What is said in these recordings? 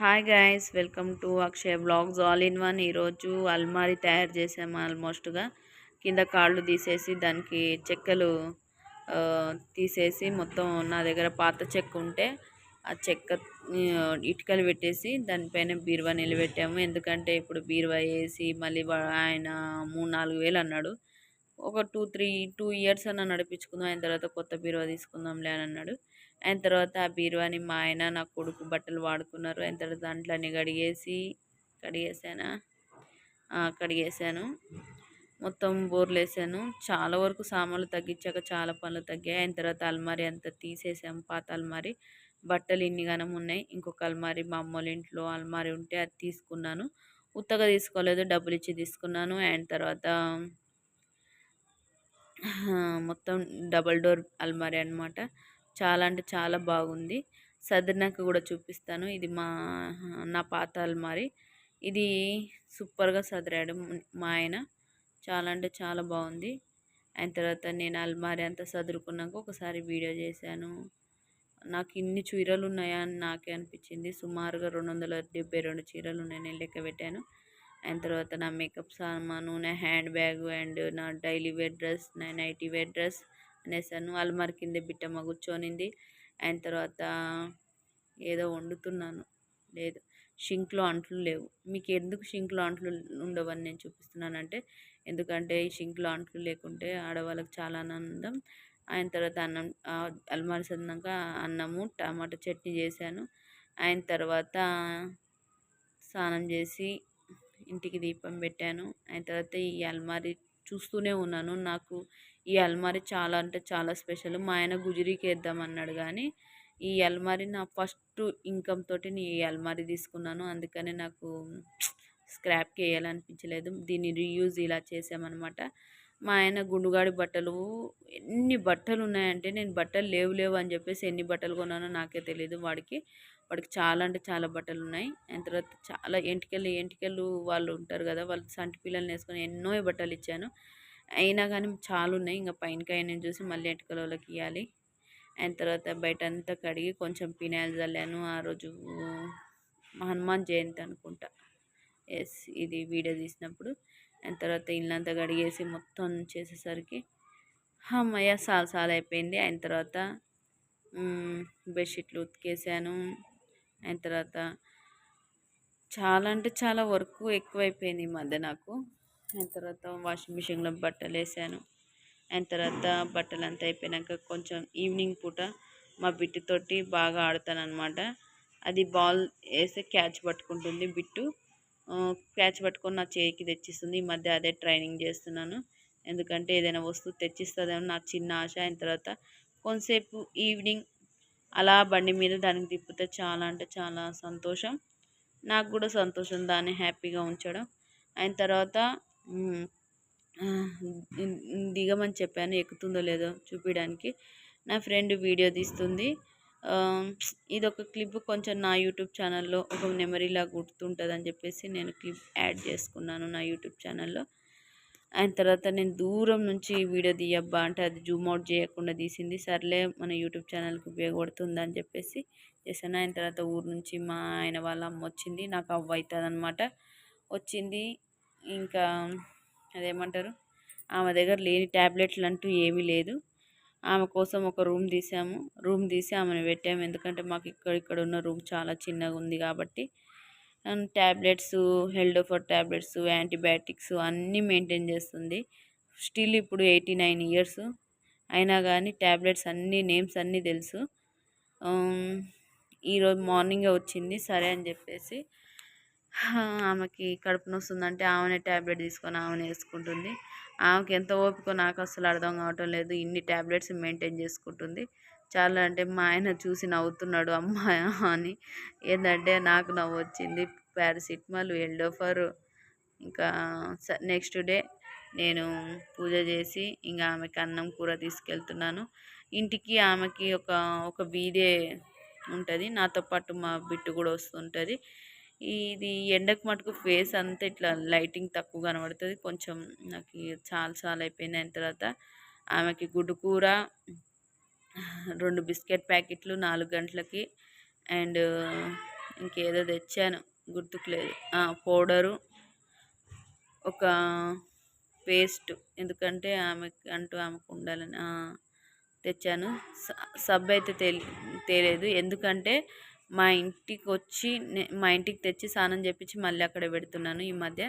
Hi guys welcome to Akshay blogs all in one ఈరోజు అల్మారీ తయారు చేసాము ఆల్మోస్ట్గా కింద కాళ్ళు తీసేసి దానికి చెక్కలు తీసేసి మొత్తం నా దగ్గర పాత చెక్క ఉంటే ఆ చెక్క ఇటుకలు పెట్టేసి దానిపైన బీరువా నిలబెట్టాము. ఎందుకంటే ఇప్పుడు బీరువా వేసి మళ్ళీ ఆయన మూడు నాలుగు వేలు అన్నాడు. ఒక టూ త్రీ టూ ఇయర్స్ అన్న నడిపించుకుందాం ఆయన తర్వాత కొత్త బీరువా తీసుకుందాంలే అని అన్నాడు. ఆయన తర్వాత ఆ బీరువాని మా ఆయన నా కొడుకు బట్టలు వాడుకున్నారు. ఆయన తర్వాత దాంట్లో అన్ని కడిగేసి కడిగేసానా? కడిగేసాను. మొత్తం బోర్లు వేసాను చాలా వరకు సామాన్లు తగ్గించాక చాలా పనులు తగ్గాయి. ఆయన తర్వాత అల్మారీ అంతా తీసేసాము పాత అల్మారీ. బట్టలు ఇన్ని గనం ఉన్నాయి. ఇంకొక అల్మారీ మా అమ్మ వాళ్ళ ఇంట్లో అల్మారీ ఉంటే అది తీసుకున్నాను. ఉత్తగా తీసుకోలేదు. డబ్బులు ఇచ్చి తీసుకున్నాను. అండ్ తర్వాత మొత్తం డబల్ డోర్ అల్మారీ అనమాట చాలా అంటే చాలా బాగుంది. సదిరినాక కూడా చూపిస్తాను. ఇది మా నా పాత అల్మారి ఇది సూపర్గా సదిరాడు మా ఆయన. చాలా అంటే చాలా బాగుంది. అయిన తర్వాత నేను అల్మారి అంతా సదురుకున్నాక ఒకసారి వీడియో చేశాను. నాకు ఇన్ని చీరలు ఉన్నాయా అని నాకే అనిపించింది. సుమారుగా రెండు వందల డెబ్బై రెండు చీరలు ఉన్నాయి. నేను లెక్క పెట్టాను. అయిన తర్వాత నా మేకప్ సామాను నా హ్యాండ్ బ్యాగ్ అండ్ నా డైలీ వేర్ డ్రెస్ నా నైటీ వేర్ డ్రెస్ అనేసాను. అల్మార్ కింద బిట్టమ్మ కూర్చొనింది. ఆయన తర్వాత ఏదో వండుతున్నాను. లేదు షింక్లో అంట్లు లేవు. మీకు ఎందుకు షింక్లో అంట్లు ఉండవని నేను చూపిస్తున్నానంటే ఎందుకంటే ఈ షింక్లో అంట్లు లేకుంటే ఆడవాళ్ళకి చాలా ఆనందం. ఆయన తర్వాత అన్నం అల్మారి చదినాక అన్నము టమాటా చట్నీ చేశాను. ఆయన తర్వాత స్నానం చేసి ఇంటికి దీపం పెట్టాను. ఆయన తర్వాత ఈ అల్మారి చూస్తూనే ఉన్నాను. నాకు ఈ అల్మారి చాలా అంటే చాలా స్పెషల్. మా ఆయన గుజరీకి వేద్దామన్నాడు కానీ ఈ అల్మారి నా ఫస్ట్ ఇన్కమ్ తోటి నేను ఈ అల్మారి తీసుకున్నాను. అందుకనే నాకు స్క్రాప్కి వేయాలనిపించలేదు. దీన్ని రీయూజ్ ఇలా చేసామన్నమాట. మా ఆయన గుండుగాడి బట్టలు ఎన్ని బట్టలు ఉన్నాయంటే నేను బట్టలు లేవు లేవు అని చెప్పేసి ఎన్ని బట్టలు కొన్నానో నాకే తెలియదు వాడికి. వాడికి చాలా అంటే చాలా బట్టలు ఉన్నాయి. అయిన తర్వాత చాలా ఎంటికలు ఎంటికలు వాళ్ళు ఉంటారు కదా వాళ్ళు సంటి పిల్లల్ని వేసుకొని ఎన్నో బట్టలు ఇచ్చాను. అయినా కానీ చాలా ఉన్నాయి. ఇంకా పైనకి ఆయన చూసి మళ్ళీ ఎటుకలలోకి ఇవ్వాలి అండ్ తర్వాత బయట అంతా కడిగి కొంచెం పినాయిల్ చల్లాను ఆ రోజు హనుమాన్ జయంతి అనుకుంటా. ఎస్ ఇది వీడియో తీసినప్పుడు. అండ్ తర్వాత ఇల్లంతా కడిగేసి మొత్తం చేసేసరికి అమ్మయ్య సాల్ సాల్ అయిపోయింది. అయిన తర్వాత బెడ్షీట్లు ఉతికేసాను. అయిన తర్వాత చాలా అంటే చాలా వర్క్ ఎక్కువైపోయింది ఈ మధ్య నాకు. అండ్ తర్వాత వాషింగ్ మిషన్లో బట్టలు వేసాను. అండ్ తర్వాత బట్టలు అంతా అయిపోయినాక కొంచెం ఈవినింగ్ పూట మా బిట్టుతోటి బాగా ఆడతాను అనమాట అది బాల్ వేస్తే క్యాచ్ పట్టుకుంటుంది బిట్టు. క్యాచ్ పట్టుకొని నా చేయికి తెచ్చిస్తుంది. ఈ మధ్య అదే ట్రైనింగ్ చేస్తున్నాను. ఎందుకంటే ఏదైనా వస్తువు తెచ్చిస్తుందేమో నా చిన్న ఆశ. అయిన తర్వాత కొంతసేపు ఈవినింగ్ అలా బండి మీద దానికి తిప్పితే చాలా అంటే చాలా సంతోషం. నాకు కూడా సంతోషం దాన్ని హ్యాపీగా ఉంచడం. అయిన తర్వాత దిగమని చెప్పాను ఎక్కుతుందో లేదో చూపించడానికి నా ఫ్రెండ్ వీడియో తీస్తుంది. ఇది ఒక క్లిప్ కొంచెం నా యూట్యూబ్ ఛానల్లో ఒక మెమరీలా గుర్తుంటుంది అని చెప్పేసి నేను క్లిప్ యాడ్ చేసుకున్నాను నా యూట్యూబ్ ఛానల్లో. ఆయన తర్వాత నేను దూరం నుంచి వీడియో తీయబ్బా అంటే అది జూమ్ అవుట్ చేయకుండా తీసింది. సర్లే మన యూట్యూబ్ ఛానల్కి ఉపయోగపడుతుంది అని చెప్పేసి చేశాను. ఆయన తర్వాత ఊరు నుంచి మా ఆయన వాళ్ళ అమ్మ వచ్చింది. నాకు అవ్వ అవుతుంది అనమాట వచ్చింది. ఇంకా అదేమంటారు? ఆమె దగ్గర లేని ట్యాబ్లెట్లు అంటూ ఏమీ లేదు. ఆమె కోసం ఒక రూమ్ తీసాము రూమ్ తీసి ఆమెను పెట్టాము. ఎందుకంటే మాకు ఇక్కడ ఇక్కడ ఉన్న రూమ్ చాలా చిన్నగా ఉంది కాబట్టి. ట్యాబ్లెట్స్ హెల్డోఫర్ ట్యాబ్లెట్స్ యాంటీబయాటిక్స్ అన్నీ మెయింటైన్ చేస్తుంది. స్టిల్ ఇప్పుడు ఎయిటీ నైన్ ఇయర్స్. అయినా కానీ ట్యాబ్లెట్స్ అన్నీ నేమ్స్ అన్నీ తెలుసు. ఈరోజు మార్నింగే వచ్చింది. సరే అని చెప్పేసి ఆమెకి కడుపు నొస్తుందంటే ఆమెనే ట్యాబ్లెట్ తీసుకొని ఆమెనే వేసుకుంటుంది. ఆమెకి ఎంత ఓపిక నాకు అసలు అర్థం కావటం లేదు. ఇన్ని ట్యాబ్లెట్స్ మెయింటైన్ చేసుకుంటుంది. చాలా అంటే మా ఆయన చూసి నవ్వుతున్నాడు అమ్మాయి అని. ఏంటంటే నాకు నవ్వు వచ్చింది పారాసిటమాల్ ఎల్డోఫర్ ఇంకా నెక్స్ట్ డే నేను పూజ చేసి ఇంకా ఆమెకి అన్నం కూర తీసుకెళ్తున్నాను. ఇంటికి ఆమెకి ఒక ఒక బీదే ఉంటుంది. నాతో పాటు మా బిట్టు కూడా వస్తుంటుంది. ఇది ఎండకు మటుకు ఫేస్ అంతా ఇట్లా లైటింగ్ తక్కువ కనబడుతుంది. కొంచెం నాకు చాలా చాలా అయిపోయింది అయిన తర్వాత ఆమెకి గుడ్డు కూర రెండు బిస్కెట్ ప్యాకెట్లు నాలుగు గంటలకి అండ్ ఇంకేదో తెచ్చాను. గుర్తుకులేదు. పౌడరు ఒక పేస్ట్ ఎందుకంటే ఆమె అంటూ ఆమెకు ఉండాలని తెచ్చాను. సబ్ అయితే తేలి తేలేదు. ఎందుకంటే మా ఇంటికి వచ్చి మా ఇంటికి తెచ్చి స్నానం చేపించి మళ్ళీ అక్కడ పెడుతున్నాను ఈ మధ్య.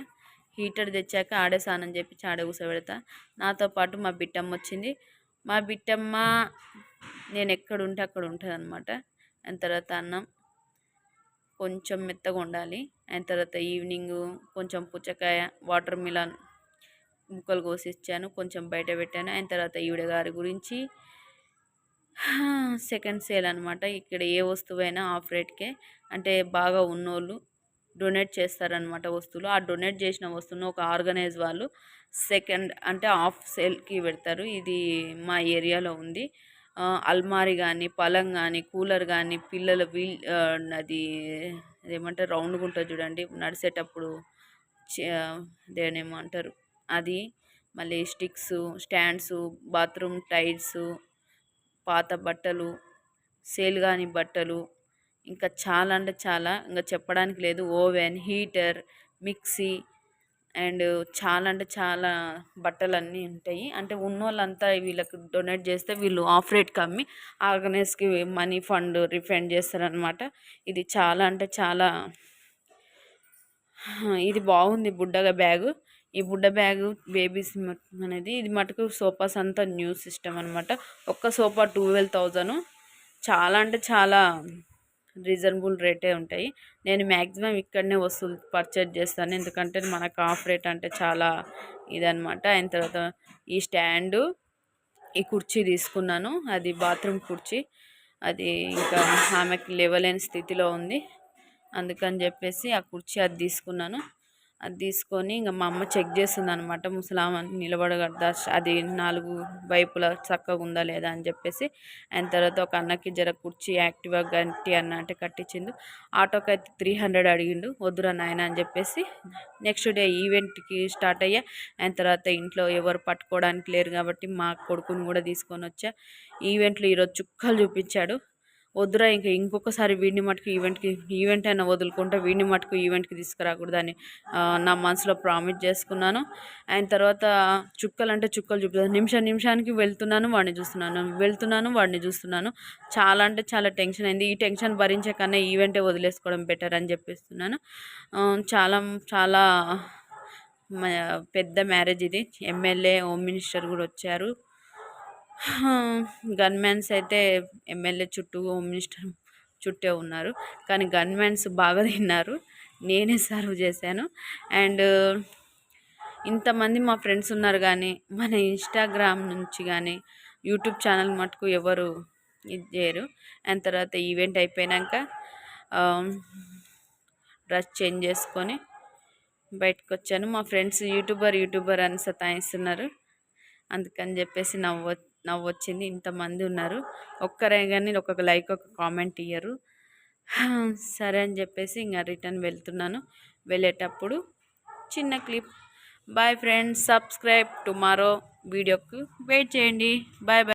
హీటర్ తెచ్చాక ఆడే స్నానం చేపించి ఆడే కూసబెడతా. నాతో పాటు మా బిట్టమ్మ వచ్చింది. మా బిట్టమ్మ నేను ఎక్కడ ఉంటే అక్కడ ఉంటుంది అనమాట దాని తర్వాత అన్నం కొంచెం మెత్తగా ఉండాలి దాని తర్వాత ఈవినింగ్ కొంచెం పుచ్చకాయ వాటర్ మిలన్ ముక్కలు కోసి ఇచ్చాను. కొంచెం బయట పెట్టాను. ఆయన తర్వాత ఈవిడ గారి గురించి సెకండ్ సేల్ అనమాట ఇక్కడ ఏ వస్తువైనా ఆఫ్ రేట్కే. అంటే బాగా ఉన్నోళ్ళు డొనేట్ చేస్తారనమాట వస్తువులు. ఆ డొనేట్ చేసిన వస్తువును ఒక ఆర్గనైజ్ వాళ్ళు సెకండ్ అంటే ఆఫ్ సేల్కి పెడతారు. ఇది మా ఏరియాలో ఉంది. అల్మారి కానీ పలం కానీ కూలర్ కానీ పిల్లల వీల్ అది ఏమంటారు? రౌండ్గా ఉంటుంది చూడండి. నడిచేటప్పుడు దేనేమో అంటారు? అది మళ్ళీ స్టిక్స్ స్టాండ్స్ బాత్రూమ్ టైల్స్ పాత బట్టలు సేల్ కాని బట్టలు ఇంకా చాలా అంటే చాలా. ఇంకా చెప్పడానికి లేదు ఓవెన్ హీటర్ మిక్సీ అండ్ చాలా అంటే చాలా బట్టలు అన్నీ ఉంటాయి. అంటే ఉన్నోళ్ళంతా వీళ్ళకి డొనేట్ చేస్తే వీళ్ళు ఆఫ్ రేట్కి అమ్మి ఆర్గనైజ్కి మనీ ఫండ్ రిఫండ్ చేస్తారనమాట ఇది చాలా అంటే చాలా ఇది బాగుంది బుడ్డగా బ్యాగు. ఈ బుడ్డ బ్యాగు బేబీస్ అనేది ఇది మటుకు సోఫాస్ అంతా న్యూ సిస్టమ్ అనమాట ఒక్క సోఫా ట్వెల్వ్ థౌజండ్. చాలా అంటే చాలా రీజనబుల్ రేటే ఉంటాయి. నేను మ్యాక్సిమం ఇక్కడనే వస్తువులు పర్చేజ్ చేస్తాను. ఎందుకంటే మనకు ఆఫ్ రేట్ అంటే చాలా ఇదనమాట అయిన తర్వాత ఈ స్టాండు ఈ కుర్చీ తీసుకున్నాను. అది బాత్రూమ్ కుర్చీ. అది ఇంకా ఆమెకి లేవలేని స్థితిలో ఉంది. అందుకని చెప్పేసి ఆ కుర్చీ అది తీసుకున్నాను. అది తీసుకొని ఇంకా మా అమ్మ చెక్ చేస్తుంది అనమాట ముసలామ నిలబడగడదా అది నాలుగు వైపులా చక్కగా ఉందా లేదా? అని చెప్పేసి అండ్ తర్వాత ఒక అన్నకి జర కుర్చీ యాక్టివ్గా గంటి అన్న అంటే కట్టించిండు. ఆటోకి అయితే త్రీ హండ్రెడ్ అడిగిండు. వద్దురా నాయన అని చెప్పేసి నెక్స్ట్ డే ఈవెంట్కి స్టార్ట్ అయ్యా. అండ్ తర్వాత ఇంట్లో ఎవరు పట్టుకోవడానికి లేరు కాబట్టి మా కొడుకుని కూడా తీసుకొని వచ్చా. ఈవెంట్లో ఈరోజు చుక్కలు చూపించాడు. వద్దురా ఇంక ఇంకొకసారి వీడిని మటుకు ఈవెంట్కి ఈవెంట్ అయినా వదులుకుంటే వీడిని మటుకు ఈవెంట్కి తీసుకురాకూడదని నా మనసులో ప్రామిస్ చేసుకున్నాను. ఆయన తర్వాత చుక్కలు అంటే చుక్కలు చూపుతాను నిమిషం నిమిషానికి వెళ్తున్నాను వాడిని చూస్తున్నాను వెళ్తున్నాను వాడిని చూస్తున్నాను. చాలా అంటే చాలా టెన్షన్ అయింది. ఈ టెన్షన్ భరించే కన్నా ఈవెంటే వదిలేసుకోవడం బెటర్ అని చెప్పిస్తున్నాను. చాలా చాలా పెద్ద మ్యారేజ్ ఇది. ఎమ్మెల్యే హోమ్ మినిస్టర్ కూడా వచ్చారు. గన్మెన్స్ అయితే ఎమ్మెల్యే చుట్టూ హోమ్ మినిస్టర్ చుట్టే ఉన్నారు. కానీ గన్మెన్స్ బాగా తిన్నారు. నేనే సర్వ్ చేశాను. అండ్ ఇంతమంది మా ఫ్రెండ్స్ ఉన్నారు కానీ మన ఇన్స్టాగ్రామ్ నుంచి కానీ యూట్యూబ్ ఛానల్ మటుకు ఎవరు ఇది చేయరు. అండ్ తర్వాత ఈవెంట్ అయిపోయాక డ్రెస్ చేంజ్ చేసుకొని బయటకు వచ్చాను మా ఫ్రెండ్స్ యూట్యూబర్ యూట్యూబర్ అని సతాయిస్తున్నారు. అందుకని చెప్పేసి నవ్వచ్చు నవ్వు వచ్చింది ఇంతమంది ఉన్నారు. ఒక్కరే కానీ ఒక్కొక్క లైక్ ఒక కామెంట్ ఇయ్యరు. సరే అని చెప్పేసి ఇంకా రిటర్న్ వెళ్తున్నాను. వెళ్ళేటప్పుడు చిన్న clip. Bye friends subscribe tomorrow వీడియోకి వెయిట్ చేయండి. Bye bye.